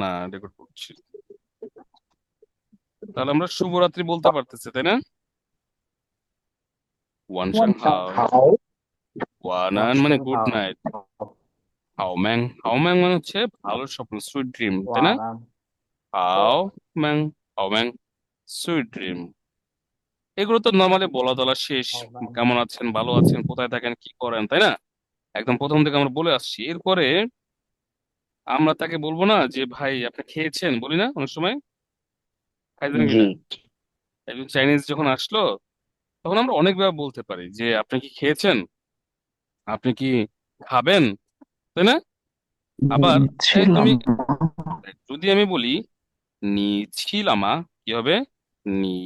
না রেকর্ড করছি। তাহলে আমরা শুভরাত্রি বলতে পারতেছি তাই না? ওয়ান হাও ওয়ান মানে গুড নাইট হাও ম্যাং হাও ম্যাং মানে হচ্ছে ভালো স্বপ্ন সুইট ড্রিম তাই না? হাও ম্যাং হাও ম্যাং সুইট ড্রিম এগুলো তো নর্মালি বলা দলা শেষ। কেমন আছেন ভালো আছেন কোথায় থাকেন কি করেন তাই না? একদম প্রথম থেকে আমরা বলে আসছি। এরপরে আমরা তাকে বলব না যে ভাই আপনি খেয়েছেন? বলি না অনেক সময়। খাইছেন কিনা একজন চাইনিজ যখন আসলো তখন আমরা অনেকভাবে বলতে পারি যে আপনি কি খেয়েছেন? আপনি কি খাবেন? তাই না? আবার এই তুমি যদি আমি বলি নি ছিলামা কি হবে? নি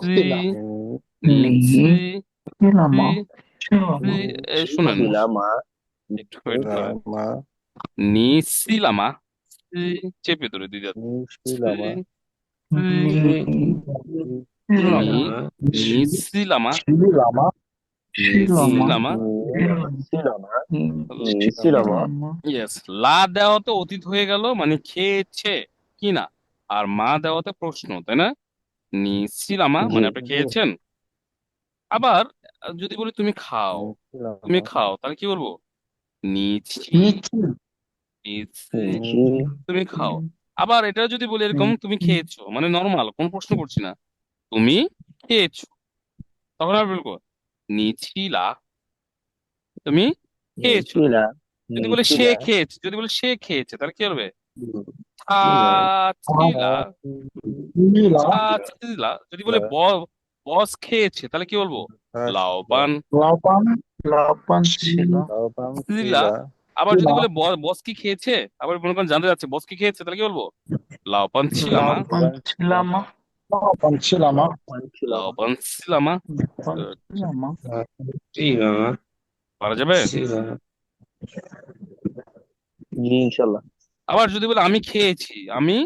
সি নি সি সি সি এই শুনেন ছিলামা একটু wait করেন মা নি সিলামা সি চেপে ধরে দুই দাঁত ছিলামা নি নি সিলামা 去了吗？ সিলামা ছিলামা ছিলামা ইয়েস লা দেওয়াতে অতীত হয়ে গেল মানে খেয়েছে কি না আর মা দেওয়াতে প্রশ্ন তাই না নি সিলামা মানে আপনি খেয়েছেন আবার আহ, যদি বলি তুমি খাও তুমি খাও তাহলে কি বলবো নিচ্ছি 你去 নিচ্ছি তুমি খাও। আবার এটা যদি বলি এরকম তুমি খেয়েছো মানে নর্মাল কোন প্রশ্ন করছি না। তুমি খেয়েছো। তখন আর বলব নিছিলা। তুমি খেয়েছো। যদি বলে সে খেয়েছে যদি বলে সে খেয়েছে তাহলে কি হবে? যদি বলে বস খেয়েছে তাহলে কি বলব? হ্যাঁ, লাউপান লাউপান লাউপান ছিলা। আবার যদি বলে বস কি খেয়েছে আবার মনে করেন জানতে যাচ্ছে বস কি খেয়েছে তাহলে কি বলব? লাউ ছিলামা ছিলামা ছিলামা পারা যাবে? ইনশাল্লাহ আবার যদি বলে আমি খেয়েছি আমি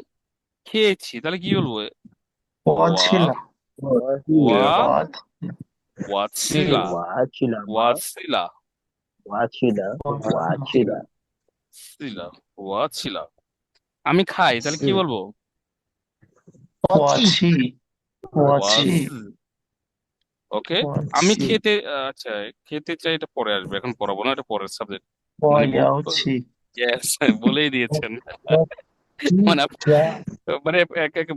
খেয়েছি তাহলে কি বলব? ওয়াছিলা ওয়াছিলা ওয়াছিলা আমি খাই তাহলে কি বলব? ওকে আমি খেতে আচ্ছা খেতে চাই এটা পরে আসবে এখন পড়াবো না এটা পরের সাবজেক্ট মানে ওয়াছি বলেই দিয়েছেন। মানে মানে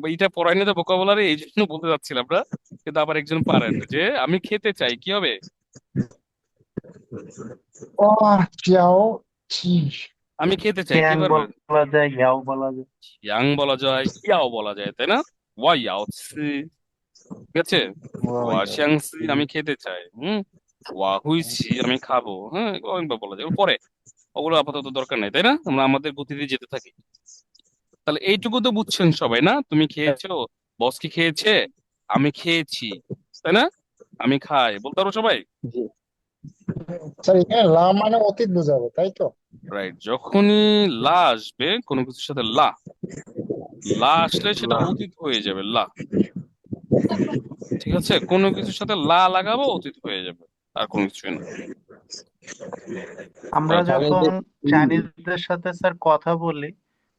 এটা পড়াই না তো ভোকাবুলারি এই জন্য বলতে চাচ্ছিলাম না কিন্তু আবার একজন পারেন যে আমি খেতে চাই কি হবে? ও চিয়াও চি আমি খেতে চাই কি বলা যায় ইয়াও বলা যায়। ইয়াং বলা যায় ইয়াও বলা যায় তাই না? ওয়া ইয়াও সি। ঠিক আছে? ওয়া সি। আমি খেতে চাই হুম? ওয়া হুইছি আমি খাব হ্যাঁ? বলা যায়। পরে ওগুলো আপাতত দরকার নেই তাই না? আমরা আমাদের গতিতে যেতে থাকি। তাহলে এইটুকু তো বুঝছেন সবাই না? তুমি খেয়েছো বস কি খেয়েছে? আমি খেয়েছি তাই না? আমি খাই বলতে পারো সবাই? স্যার এখানে লা মানে অতীত বোঝাবো তাই তো? রাইট যখনই লা আসবে কোনো কিছুর সাথে লা। লা আসলে সেটা অতীত হয়ে যাবে লা। ঠিক আছে? কোনো কিছুর সাথে লা লাগাবো অতীত হয়ে যাবে আর কোনো কিছুই না। আমরা যখন চাইনিজদের সাথে স্যার কথা বলি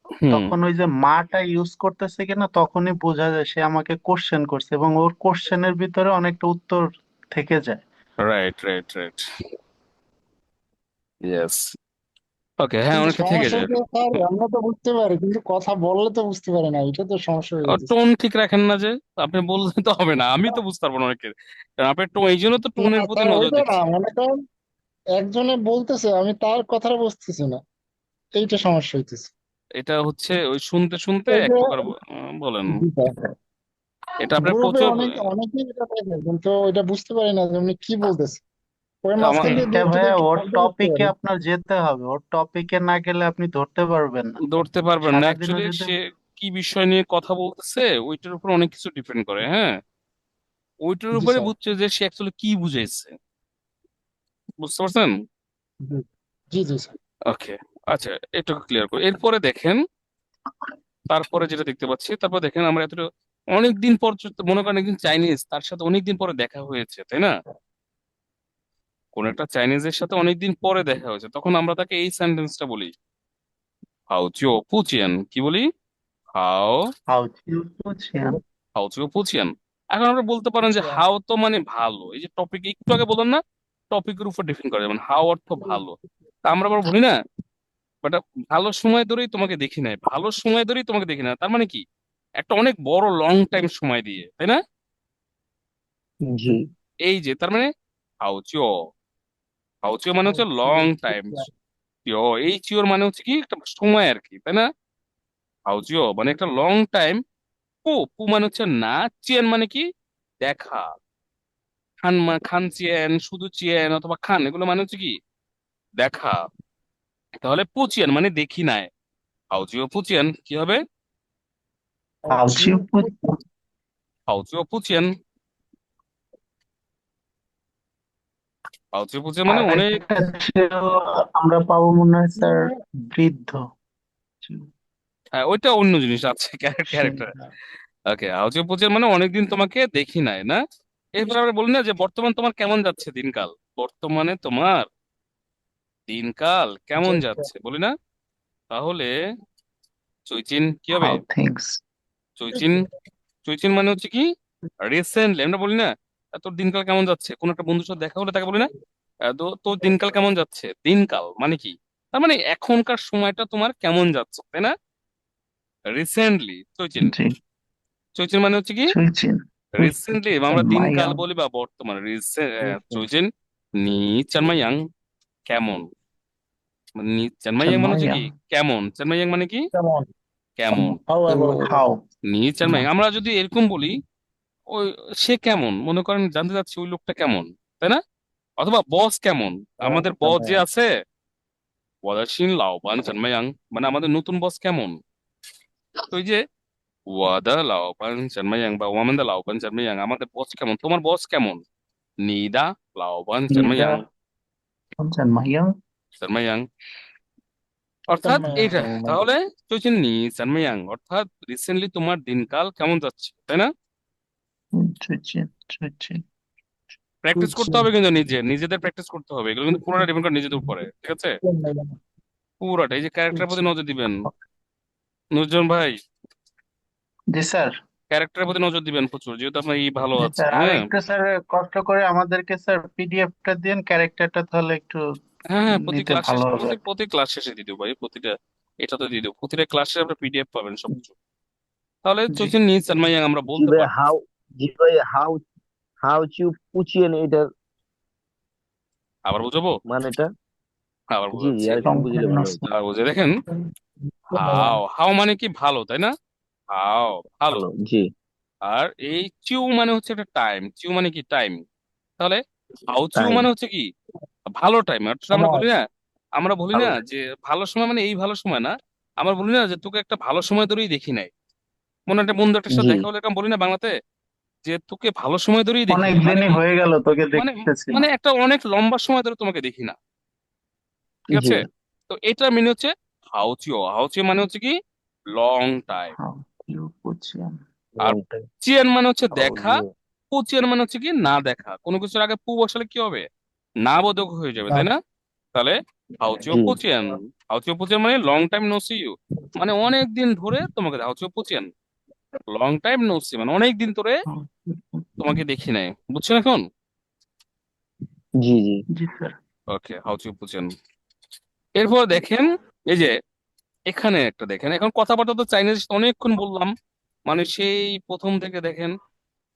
হুম। তখন ওই যে মাটা ইউজ করতেছে কিনা তখনই বোঝা যায় সে আমাকে কোশ্চেন করছে এবং ওর কোশ্চেনের ভিতরে অনেকটা উত্তর থেকে যায়। Right right right yes okay হ্যাঁ কিন্তু অনেকটা থেকে সমস্যা যায়। হচ্ছে স্যার আমরা তো বুঝতে পারি কিন্তু কথা বললে তো বুঝতে পারি না এটা তো সমস্যা হয়ে যাচ্ছে টোন ঠিক রাখেন না যে আপনি বললে তো হবে না আমি তো বুঝতে পারব না অনেকের। কারণ আপনার টোন এই জন্য তো টোনের প্রতি স্যার, নজর ওইটা না দিচ্ছি মনে করেন একজনে বলতেছে আমি তার কথাটা বুঝতেছি না এইটা সমস্যা হইতেছে। এটা হচ্ছে ওই শুনতে শুনতে এক প্রকার বলেন। এটা আপনার গ্রুপে প্রচুর অনেক অনেকেই এটা দেখে কিন্তু ওইটা বুঝতে পারি না যে উনি কি বলতেছে। ওই আমার- মাঝখান দিয়ে হ্যাঁ দু- ভাইয়া ওর টপিকে পারি। আপনার যেতে হবে ওর টপিকে না গেলে আপনি ধরতে পারবেন না। ধরতে পারবেন না। সারাদিনও অ্যাকচুয়ালি যদি- সে কি বিষয় নিয়ে কথা বলতেছে ওইটার উপর অনেক কিছু ডিপেন্ড করে হ্যাঁ? ওইটার জি, উপরে স্যার। বুঝছে যে সে অ্যাকচুয়ালি কি বুঝাইছে। বুঝতে পারছেন? জি জি স্যার। ওকে আচ্ছা এটুকু ক্লিয়ার করি। এরপরে দেখেন তারপরে যেটা দেখতে পাচ্ছি তারপর দেখেন আমরা এতটা অনেকদিন পর মনে করেন একজন চাইনিজ তার সাথে অনেকদিন পরে দেখা হয়েছে তাই না? কোন একটা চাইনিজের সাথে অনেকদিন পরে দেখা হয়েছে তখন আমরা তাকে এই সেন্টেন্সটা বলি। হাও চিও পুচিয়ান কি বলি? হাও হাও চিও পুচিয়ান হাও চিও পুচিয়ান এখন আমরা বলতে পারেন যে হাও তো মানে ভালো এই যে টপিক একটু আগে বললাম না টপিকের উপর ডিপেন্ড করে যেমন হাও অর্থ ভালো। তা আমরা আবার বলি না বাট ভালো সময় ধরেই তোমাকে দেখি নাই ভালো সময় ধরেই তোমাকে দেখি না তার মানে কি? একটা অনেক বড় লং টাইম সময় দিয়ে তাই না? জি। এই যে তার মানে হাউচিও হাউচিও মানে হচ্ছে লং টাইম চিও এই চিওর মানে হচ্ছে কি একটা সময় আর কি তাই না? হাউচিও মানে একটা লং টাইম পু পু মানে হচ্ছে না চিয়েন মানে কি? দেখা। খান মা- খান চিয়েন শুধু চিয়েন অথবা খান এগুলো মানে হচ্ছে কি? দেখা। তাহলে পুচিয়েন মানে দেখি নাই। হাউচিও পুচিয়ান কি হবে? 好久不 হাউচিও পুচিয়েন হাউচিও পুচিয়েন মানে অনেক আরেকটা ছিল আমরা পাবো মনে হয় স্যার বৃদ্ধ হ্যাঁ ওইটা অন্য জিনিস আছে ক্যারেক্টার ওকে হাউচিও পুচিয়েন মানে অনেকদিন তোমাকে দেখি নাই না এরপর আমরা বলি না যে বর্তমান তোমার কেমন যাচ্ছে দিনকাল বর্তমানে তোমার দিনকাল কেমন যাচ্ছে বলি না তাহলে চৈচিন কি হবে হাউ থিংস চৈচিন চৈচিন মানে হচ্ছে কি? রিসেন্টলি আমরা বলি না তোর দিনকাল কেমন যাচ্ছে? কোন একটা বন্ধুর সাথে দেখা হলে তাকে বলি না তো তোর দিনকাল কেমন যাচ্ছে? দিনকাল মানে কি? তার মানে এখনকার সময়টা তোমার কেমন যাচ্ছে তাই না? রিসেন্টলি চৈচিন চৈচিন মানে হচ্ছে কি? রিসেন্টলি আমরা দিনকাল। বলি বা বর্তমান চৈচিন নি চানমাইয়াং কেমন? মানে নি চানমাইয়াং মানে হচ্ছে কি? কেমন? চানমাইয়াং মানে কি? কেমন? কেমন? However, হাউ নি চানমাইয়াং আমরা যদি এরকম বলি ওই সে কেমন? মনে করেন জানতে চাচ্ছি ওই লোকটা কেমন তাই না? অথবা বস কেমন? আমাদের বস যে আছে ওয়াদাশিন লাওবান চানমাইয়াং মানে আমাদের নতুন বস কেমন? তো ওই যে ওয়াদা লাওবান চানমাইয়াং বা ওয়ামেন্দা লাওবান চানমাইয়াং আমাদের বস কেমন? তোমার বস কেমন? নিদা লাওবান চানমাইয়াং জানমাইয়াং চানমাইয়াং অর্থাৎ এইটা। তাহলে চৈচিন নি চানমাইয়াং অর্থাৎ রিসেন্টলি তোমার দিনকাল কেমন যাচ্ছে তাই না? প্র্যাকটিস করতে হবে কিন্তু নিজে নিজেদের প্র্যাকটিস করতে হবে এগুলো কিন্তু পুরোটা ডিপেন্ড করে নিজেদের উপরে ঠিক আছে? পুরোটা এই যে ক্যারেক্টারের প্রতি নজর দিবেন। নুরজন ভাই। জি স্যার। ক্যারেক্টারের প্রতি নজর দিবেন প্রচুর যেহেতু আপনার ই ভালো আছে স্যার। আর হ্যাঁ? একটু স্যার কষ্ট করে আমাদেরকে স্যার পিডিএফটা দিন ক্যারেক্টারটা তাহলে একটু হ্যাঁ হ্যাঁ প্রতি নিতে ক্লাস ভালো শেষে হবে। প্রতি প্রতি ক্লাস শেষে দিয়ে দেবো ভাই প্রতিটা এটা তো দিয়ে দেবো। প্রতিটা ক্লাসে আপনার পিডিএফ পাবেন সবকিছু। তাহলে জি। আমরা জি বলতে ভাই পারি হাউ জি ভাই হাউ হাউ চিউ পুচিয়েন এটা আবার বুঝাবো? মানেটা? আবার জি বোঝাচ্ছি। আর একটু বুঝলে ভালো হতো। বুঝে দেখেন। হাও হাও মানে কি? ভালো তাই না? হাও ভালো। ভালো জি। আর এই চিউ মানে হচ্ছে একটা টাইম চিউ মানে কি? টাইম তাহলে হাউ মানে হচ্ছে কি ভালো টাইম অর্থাৎ আমরা বলি না আমরা বলি না যে ভালো সময় মানে এই ভালো সময় না আমরা বলি না যে তোকে একটা ভালো সময় ধরেই দেখি নাই। মনে একটা বন্ধু একটা সাথে। দেখা হলে এরকম বলি না বাংলাতে যে তোকে ভালো সময় ধরেই দেখি। অনেক মানে দিনই হয়ে গেল তোকে মানে দেখতেছি। না মানে একটা অনেক লম্বা সময় ধরে তোমাকে দেখি না। ঠিক জি। আছে? তো এটা মিনিং হচ্ছে হাউচিও। হাউচিও মানে হচ্ছে কি লং টাইম আর চিয়ান মানে হচ্ছে দেখা ইউ পু চিয়ান মানে হচ্ছে কি না দেখা। কোনো কিছুর আগে পু বসালে কি হবে? না বোধক হয়ে যাবে তাই না? তাহলে হাউচিও। পুচিয়ান হাউচিও পুচিয়ান মানে long time no see you মানে অনেক দিন ধরে তোমাকে হাউচিও পুচিয়ান লং টাইম নো সি মানে অনেক দিন ধরে তোমাকে দেখি নাই। বুঝছেন এখন? জি জি। জি স্যার। ওকে হাউচিও পুচিয়ান এরপর দেখেন এই যে এখানে একটা দেখেন এখন কথাবার্তা তো চাইনিজ অনেকক্ষণ বললাম মানে সেই প্রথম থেকে দেখেন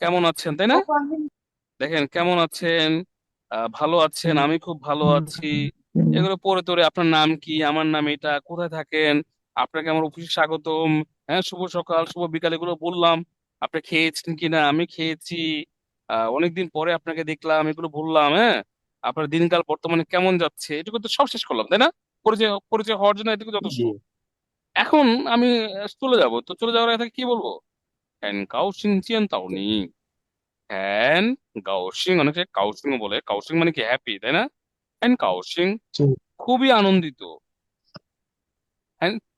কেমন আছেন তাই না? দেখেন কেমন আছেন? ভালো আছেন আমি খুব ভালো আছি। এগুলো পড়ে তোরে আপনার নাম কি? আমার নাম এটা কোথায় থাকেন? আপনাকে আমার অফিসে স্বাগতম। হ্যাঁ শুভ সকাল শুভ বিকাল এগুলো বললাম। আপনি খেয়েছেন কিনা? আমি খেয়েছি। আহ অনেকদিন পরে আপনাকে দেখলাম এগুলো বললাম হ্যাঁ? আপনার দিনকাল বর্তমানে কেমন যাচ্ছে? এটুকু তো সব শেষ করলাম তাই না? পরিচয় পরিচয় হওয়ার জন্য এটুকু যথেষ্ট। এখন আমি চলে যাব। তো চলে যাওয়ার আগে কি বলব? হ্যান কাউসিং চিয়েন তাওনি হ্যান গাওসিং অনেকে কাউসিং বলে। কাউসিং মানে কি? হ্যাপি তাই না? হ্যান কাউসিং খুবই আনন্দিত।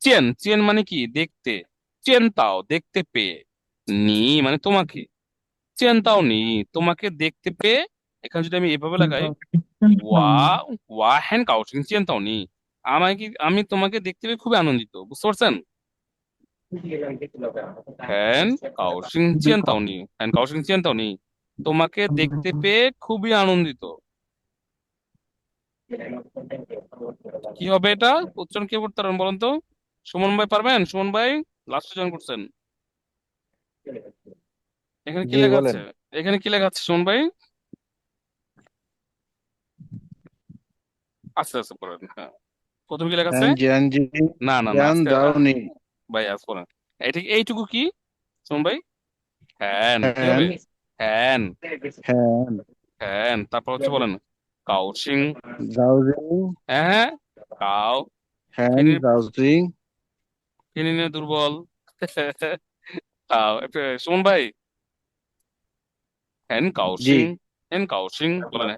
চেন চেন মানে কি? দেখতে। চেন তাও দেখতে পেয়ে। নি মানে তোমাকে। চেন তাও নি তোমাকে দেখতে পেয়ে। এখানে যদি আমি এভাবে লাগাই ওয়া ওয়া হ্যান কাউসিং চেন তাও নি। আমায় কি আমি তোমাকে দেখতে পেয়ে খুবই আনন্দিত বুঝতে পারছেন? হ্যান কাওশিং চিয়েন তাওনি। হ্যান কাওশিং চিয়েন তাওনি। তোমাকে দেখতে পেয়ে খুবই আনন্দিত। কি হবে এটা? উচ্চারণ কি করতে পারবেন বলেন তো? সুমন ভাই পারবেন? সুমন ভাই লাস্টে জয়েন করছেন। এখানে কি লেখা আছে? এখানে কি লেখা আছে সুমন ভাই? আস্তে আস্তে পড়েন হ্যাঁ। প্রথম কি লেখা আছে? না না না নি ভাই এটা এইটুকু কি? সুমন ভাই? হ্যান। কি হবে হ্যান। হ্যান। হ্যান। তারপর হচ্ছে বলেন দাও জিং হ্যাঁ কাউ। হ্যান দুর্বল। কাউ সুমন ভাই? হ্যান জি। কাউশিং হ্যান কাউশিং বলেন।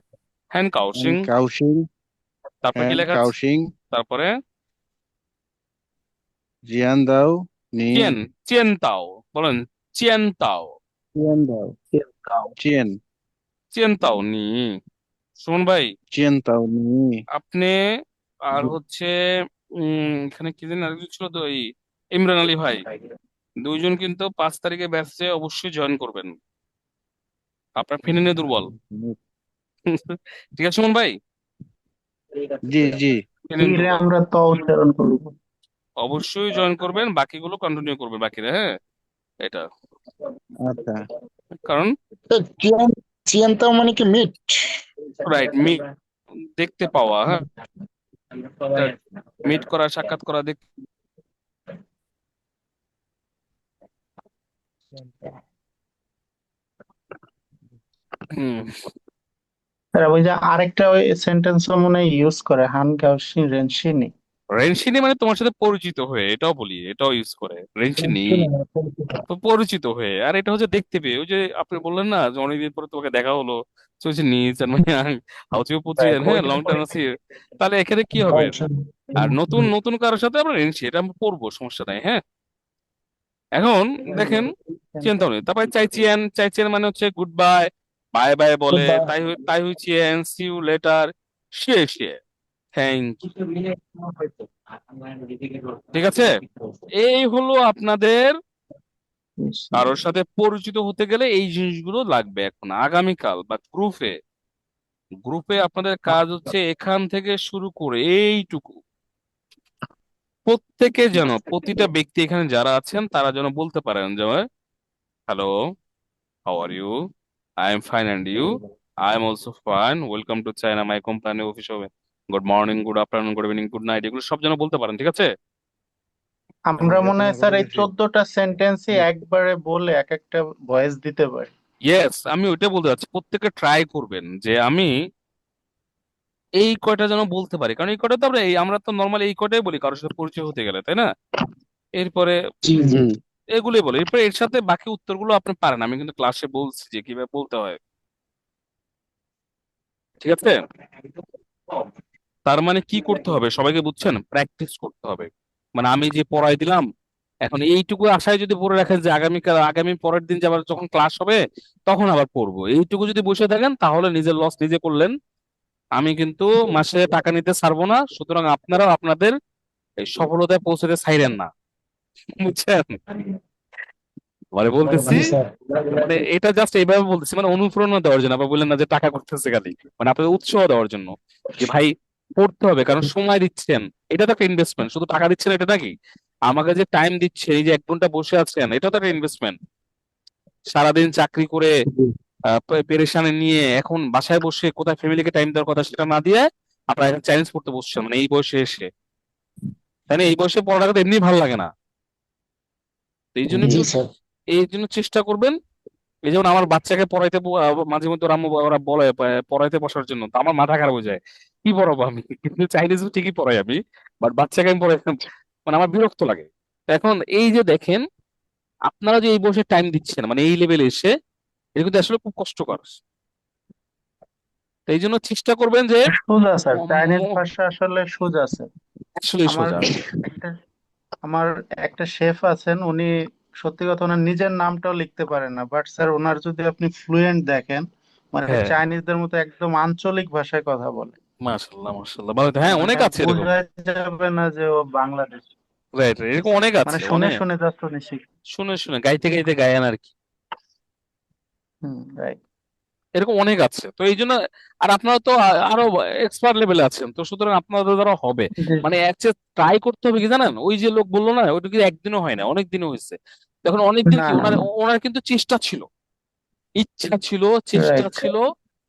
হ্যান কাউশিং কাউশিং তারপরে কি লেখা কাউশিং তারপরে চিয়েন তাও নি সুমন ভাই চিয়েন দাও নি আপনি আর হচ্ছে উম এখানে কি জানি আরেকজন ছিল তো এই ইমরান আলী ভাই। দুইজন কিন্তু পাঁচ তারিখে ব্যাচে অবশ্যই জয়েন করবেন। আপনার ফিনিনে দুর্বল। ঠিক আছে সুমন ভাই? জি জি। দুর্বল। আমরা ত উচ্চারণ করব। অবশ্যই জয়েন করবেন বাকিগুলো কন্টিনিউ করবেন বাকিরা হ্যাঁ? এটা। আচ্ছা। কারণ চিয়ান মানে কি মিট রাইট মিট দেখতে পাওয়া হ্যাঁ? মিট করা সাক্ষাৎ করা দেখ হুম। ওই যে আরেকটা ওই সেন্টেন্স মনে হয় ইউজ করে হান গাওশিন রেনশিনি রেনশিনি মানে তোমার সাথে পরিচিত হয়ে এটাও বলি এটাও ইউজ করে। রেনশিনি তো পরিচিত। হয়ে। আর এটা হচ্ছে দেখতে পেয়ে ওই যে আপনি বললেন না যে অনেকদিন পরে তোমাকে দেখা হলো চলছে নিজ আর মানে হাউ পুত্রি হ্যাঁ লং টার্ম আছি তাহলে এখানে কি হবে? আর নতুন নতুন কারোর সাথে আমরা রেনশি এটা আমরা পড়ব সমস্যা নাই হ্যাঁ? এখন দেখেন চিন্তা নেই তারপরে চাইচিয়েন চাইচিয়েন মানে হচ্ছে গুড বাই বাই বাই বলে. তাই তাই হইচিয়েন সি ইউ লেটার শিয়ে শিয়ে থ্যাংক ঠিক আছে? এই হলো আপনাদের কারোর সাথে পরিচিত হতে গেলে এই জিনিসগুলো লাগবে এখন আগামীকাল বা গ্রুপে গ্রুপে আপনাদের কাজ হচ্ছে এখান থেকে শুরু করে এইটুকু। প্রত্যেকে যেন প্রতিটা ব্যক্তি এখানে যারা আছেন তারা যেন বলতে পারেন যে hello how are you I am fine and you I am also fine welcome to China my company office হবে good morning good afternoon good evening good night এগুলো সব যেন বলতে পারেন ঠিক আছে? আমরা মনে হয় স্যার এই চোদ্দটা সেন্টেন্সই একবারে বলে এক একটা ভয়েস দিতে পারি। ইয়েস আমি ওইটা বলতে চাচ্ছি প্রত্যেকে ট্রাই করবেন যে আমি এই কয়টা যেন বলতে পারি কারণ এই কয়টা তো আমরা এই আমরা তো নর্মালি এই কয়টাই বলি কারোর সাথে পরিচয় হতে গেলে তাই না? এরপরে এগুলোই বলে এরপরে এর সাথে বাকি উত্তরগুলো আপনি পারেন আমি কিন্তু ক্লাসে বলছি যে কীভাবে বলতে হয়। ঠিক আছে? তার মানে কি করতে হবে? সবাইকে বুঝছেন? প্র্যাকটিস করতে হবে। মানে আমি যে পড়াই দিলাম, এখন এইটুকু আশায় যদি পড়ে রাখেন যে আগামীকাল, আগামী পরের দিন যে আবার যখন ক্লাস হবে, তখন আবার পড়ব। এইটুকু যদি বসে থাকেন, তাহলে নিজের লস নিজে করলেন। আমি কিন্তু মাসে টাকা নিতে ছাড়বো না। সুতরাং আপনারাও আপনাদের এই সফলতায় পৌঁছতে ছাইরেন না। বুঝছেন? মানে বলতেছি মানে এটা জাস্ট এইভাবে বলতেছি। মানে অনুপ্রেরণা দেওয়ার জন্য, আবার বললেন না যে টাকা করতেছে খালি। মানে আপনাদের উৎসাহ দেওয়ার জন্য। যে ভাই পড়তে হবে কারণ সময় দিচ্ছেন। এটা তো একটা ইনভেস্টমেন্ট শুধু টাকা দিচ্ছেন এটা নাকি? আমাকে যে টাইম দিচ্ছে এই যে এক ঘণ্টা বসে আছেন এটা তো একটা ইনভেস্টমেন্ট সারাদিন চাকরি করে পেরেশানি নিয়ে এখন বাসায় বসে কোথায় ফ্যামিলিকে টাইম দেওয়ার কথা সেটা না দিয়ে আপনারা এখন চ্যালেঞ্জ করতে বসছেন মানে এই বয়সে এসে। তাই না? এই বয়সে পড়াটা তো এমনি ভালো লাগে না। এই জন্য এই জন্য চেষ্টা করবেন। এই যেমন আমার বাচ্চাকে পড়াইতে মাঝে মধ্যে ওরা বলে পড়াইতে বসার জন্য তো আমার মাথা খারাপ হয়ে যায়। কি পড়াবো আমি। কিন্তু চাইনিজ ঠিকই পড়াই আমি বাট বাচ্চাকে আমি পড়াই মানে আমার বিরক্ত লাগে। এখন এই যে দেখেন আপনারা যে এই বয়সে টাইম দিচ্ছেন মানে এই লেভেলে এসে এটা কিন্তু আসলে খুব কষ্টকর। তো এই জন্য চেষ্টা করবেন যে সোজা স্যার। চাইনিজ ভাষা আসলে সোজা আসলে একটা আমার একটা শেফ আছেন উনি সত্যি কথা ওনার নিজের নামটাও লিখতে পারেন না বাট স্যার ওনার যদি আপনি ফ্লুয়েন্ট দেখেন মানে হ্যাঁ। চাইনিজদের মতো একদম আঞ্চলিক ভাষায় কথা বলে মাশাল্লাহ মাশাল্লাহ ভালো হ্যাঁ মানে অনেক আছে এরকম। যাবে না যে ও বাংলাদেশ। রাইট এরকম অনেক মানে আছে শুনে অনেক। শুনে জাস্ট উনি শিখ। শুনে শুনে গাইতে গাইতে গায়ান আর কি। হুম রাইট এরকম অনেক আছে। তো এই জন্য আর আপনারা তো আরও এক্সপার্ট লেভেলে আছেন। তো সুতরাং আপনাদের দ্বারা হবে। মানে একটা ট্রাই করতে হবে কি জানেন? ওই যে লোক বলল না ওটা কি একদিনও হয় না অনেক দিনও হয়েছে। দেখুন অনেকদিন কি ওনার ওনার কিন্তু চেষ্টা ছিল। ইচ্ছা ছিল চেষ্টা ছিল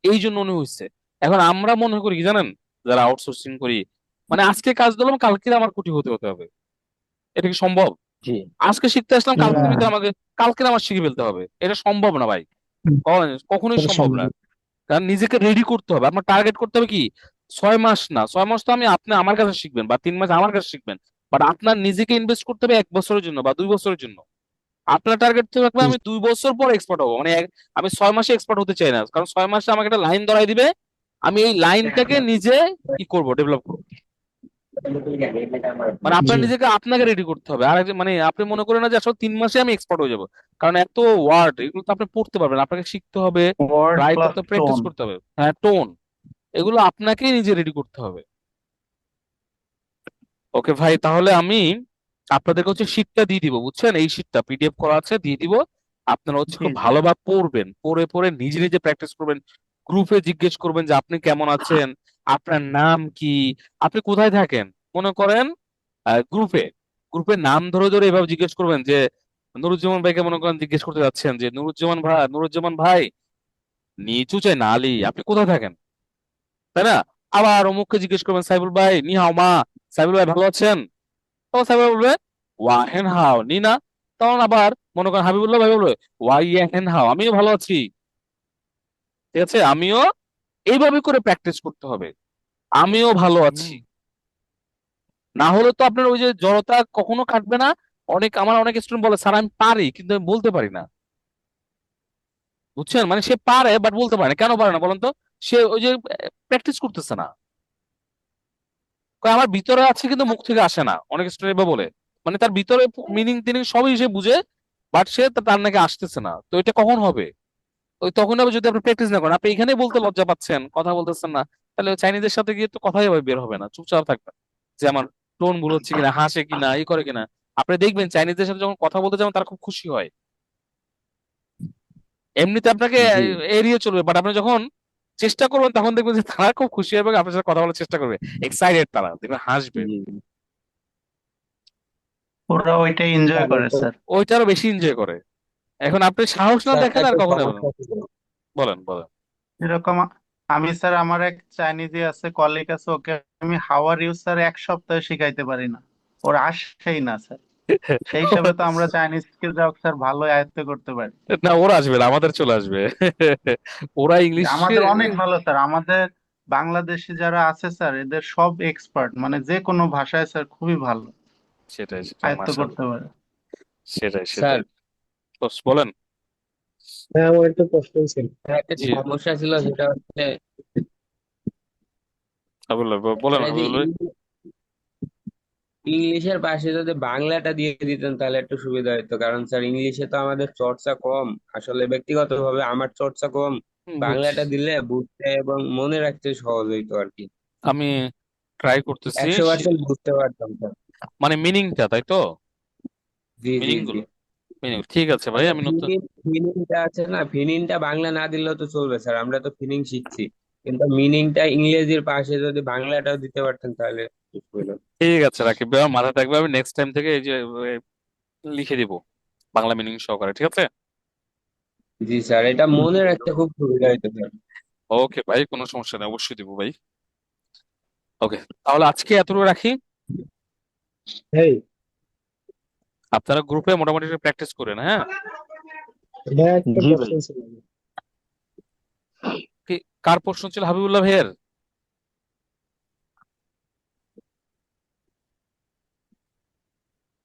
এই জন্য উনি হয়েছে। এখন আমরা মনে করি জানেন? যারা আউটসোর্সিং করি মানে আজকে কাজ দিলাম কালকে আমার কোটি হতে হতে হবে। এটা কি সম্ভব? আজকে শিখতে আসলাম কালকে আমাকে কালকে আমার শিখে ফেলতে হবে। এটা সম্ভব না ভাই। কখনো- কখনোই সম্ভব না। কারণ নিজেকে রেডি করতে হবে। আপনার টার্গেট করতে হবে কি? ছয় মাস না ছয় মাস তো আমি আপনি আমার কাছে শিখবেন বা তিন মাস আমার কাছে শিখবেন। বাট আপনার নিজেকে ইনভেস্ট করতে হবে এক বছরের জন্য বা দুই বছরের জন্য। আপনার টার্গেট থাকবে আমি দুই বছর পর এক্সপার্ট হব। মানে আমি ছয় মাসে এক্সপার্ট হতে চাই না। কারণ ছয় মাসে আমাকে একটা লাইন ধরাই দিবে আমি এই লাইনটাকে নিজে কি করব ডেভেলপ করব? মানে আপনার নিজেকে আপনাকে রেডি করতে হবে। আর মানে আপনি মনে করেন না যে আসলে তিন মাসে আমি এক্সপার্ট হয়ে যাব। কারণ এত ওয়ার্ড এগুলো তো আপনি পড়তে পারবেন আপনাকে শিখতে হবে ট্রাই করতে প্র্যাকটিস করতে হবে। হ্যাঁ টোন এগুলো আপনাকেই নিজে রেডি করতে হবে। ওকে ভাই তাহলে আমি আপনাদেরকে হচ্ছে শীটটা দিয়ে দিব বুঝছেন? এই শীটটা পিডিএফ করা আছে দিয়ে দিব। আপনারা হচ্ছে খুব ভালোভাবে পড়বেন। পড়ে পড়ে নিজে নিজে প্র্যাকটিস করবেন। গ্রুপে জিজ্ঞেস করবেন যে আপনি কেমন আছেন? আপনার নাম কি? আপনি কোথায় থাকেন? মনে করেন গ্রুপে গ্রুপের নাম ধরে ধরে এভাবে জিজ্ঞেস করবেন যে, নুরুজ্জামান ভাইকে মনে করেন জিজ্ঞেস করতে যাচ্ছেন যে, নুরুজ্জামান ভাই নুরুজ্জামান ভাই, নিচু চাই না আলী আপনি কোথায় থাকেন? তাই না? আবার অমুককে জিজ্ঞেস করবেন সাইবুল ভাই, নি হাও মা সাইবুল ভাই ভালো আছেন? তখন সাইবুল বলবে ওয়া হেন হাও, নি না। তখন আবার মনে করেন হাবিবুল্লাহ ভাই বলবে ওয়া ইয়া হেন হাও, আমিও ভালো আছি। ঠিক আছে? আমিও এইভাবে করে প্র্যাকটিস করতে হবে। আমিও ভালো আছি। না হলে তো আপনার ওই যে জড়তা কখনো কাটবে না। অনেক আমার অনেক স্টুডেন্ট বলে স্যার আমি পারি। কিন্তু আমি বলতে পারি না। বুঝছেন? মানে সে পারে বাট বলতে পারে না। কেন পারে না বলেন তো? সে ওই যে প্র্যাকটিস করতেছে না। আমার ভিতরে আছে কিন্তু মুখ থেকে আসে না। অনেক স্টুডেন্ট বলে। মানে তার ভিতরে মিনিং টিনিং সবই সে বুঝে বাট সে তার নাকি আসতেছে না। তো এটা কখন হবে? ওই তখন হবে যদি আপনি প্র্যাকটিস না করেন আপনি এখানে বলতে লজ্জা পাচ্ছেন কথা বলতেছেন না তাহলে চাইনিজের সাথে গিয়ে তো কথাই হবে বের হবে না চুপচাপ থাকবেন। যে আমার টোন ভুল হচ্ছে কিনা হাসে কিনা এই করে কিনা। আপনি দেখবেন চাইনিজদের সাথে যখন কথা বলতে যাবেন তারা খুব খুশি হয়। এমনিতে আপনাকে এড়িয়ে চলবে বাট আপনি যখন চেষ্টা করবেন তখন দেখবেন যে তারা খুব খুশি হবে আপনার সাথে কথা বলার চেষ্টা করবে। এক্সাইটেড তারা দেখবেন হাসবে। ওরা ওইটাই এনজয় করে স্যার ওইটা আরও বেশি এনজয় করে। এখন আপনি সাহস না দেখেন আর কখনো? বলেন বলেন। এরকম আমি স্যার আমার এক চাইনিজে আছে কলিগ আছে ওকে আমি হাওয়ার আর ইউ স্যার এক সপ্তাহে শিখাইতে পারি না। ওর আসছেই না স্যার। সেই হিসাবে তো আমরা চাইনিজ চাইনিজকে যাও স্যার ভালো আয়ত্ত করতে পারি। না ওরা আসবে না আমাদের চলে আসবে। ওরা ইংলিশ আমাদের অনেক ভালো স্যার। আমাদের বাংলাদেশি যারা আছে স্যার এদের সব এক্সপার্ট মানে যে কোনো ভাষায় স্যার খুবই ভালো। সেটাই সেটাই আয়ত্ত করতে পারে। সেটাই স্যার সেটাই। তো বলেন। হ্যাঁ আমার একটা প্রশ্ন ছিল। একটা জি। সমস্যা ছিল সেটা হচ্ছে আবুল্লাহ বলেন এই যে আবুল্লাহ ইংলিশের পাশে যদি বাংলাটা দিয়ে দিতেন তাহলে একটু সুবিধা হতো কারণ স্যার ইংলিশে তো আমাদের চর্চা কম। আসলে ব্যক্তিগতভাবে আমার চর্চা কম। বাংলাটা দিলে বুঝতে এবং মনে রাখতে সহজ হইতো আর কি আমি ট্রাই করতেছি। একশো সে- পার্সেন্ট বুঝতে পারতাম স্যার। মানে মিনিংটা তাই তো? জি জি মিনিং জি। ঠিক আছে ভাই আমি নতুন ফিনিংটা আছে না ফিনিংটা বাংলা না দিলেও তো চলবে স্যার আমরা তো ফিনিং শিখছি। কিন্তু মিনিংটা ইংরেজির পাশে যদি বাংলাটাও দিতে পারতেন তাহলে ঠিক আছে রাকিব ভাই মাথায় থাকবে আমি নেক্সট টাইম থেকে এই যে লিখে দিব বাংলা মিনিং সহকারে ঠিক আছে? জি স্যার এটা মনে রাখতে খুব সুবিধা হইতো স্যার। ওকে ভাই কোনো সমস্যা নেই অবশ্যই দিব ভাই। ওকে তাহলে আজকে এতটুকু রাখি। এই আপনারা গ্রুপে মোটামুটি প্র্যাকটিস করেন হ্যাঁ? কার প্রশ্ন ছিল হাবিবুল্লাহ ভাইয়ের?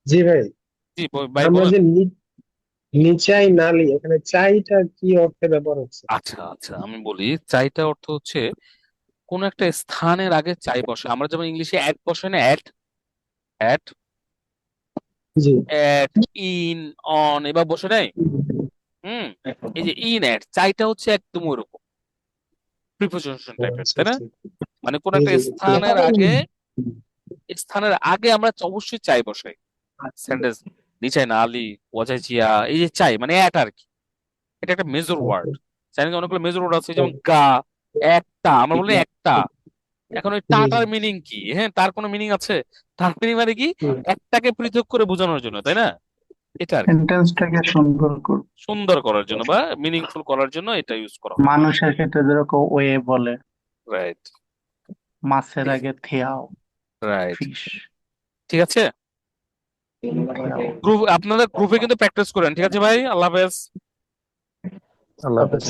জি ভাই। জি নিচাই নালি এখানে চাইটা কি অর্থে ব্যবহার হচ্ছে? আচ্ছা আচ্ছা আমি বলি চাইটা অর্থ হচ্ছে কোন একটা স্থানের আগে চাই বসে। আমরা যেমন ইংলিশে অ্যাট বসে না at at at in on এবার বসে নাই? হুম এই যে ইন অ্যাট চাইটা হচ্ছে একদম ওইরকম প্রিপোজিশন টাইপের তাই না? মানে কোন একটা স্থানের আগে স্থানের আগে আমরা অবশ্যই চাই বসাই। সেন্টেন্স নিচাই না আলী ওয়াজাই জিয়া এই যে চাই মানে এট আর কি। এটা একটা মেজর ওয়ার্ড চাইনিজ অনেকগুলো মেজর ওয়ার্ড আছে যেমন গা একটা আমরা বলি একটা। এখন ওই টাটার মিনিং কি? হ্যাঁ তার কোনো মিনিং আছে? তার মানে কি? একটাকে পৃথক করে বোঝানোর জন্য তাই না? এটা সেন্টেন্সটাকে সুন্দর করো। সুন্দর করার জন্য বা মিনিংফুল করার জন্য এটা ইউজ করা হয়। মানুষের ক্ষেত্রে যেরকম ওয়ে বলে। রাইট মাছের আগে থিয়াও। রাইট ফিশ ঠিক আছে? গ্রুপ আপনাদের গ্রুপে কিন্তু প্র্যাকটিস করেন ঠিক আছে ভাই? আল্লাহ হাফেজ। আল্লাহ হাফেজ।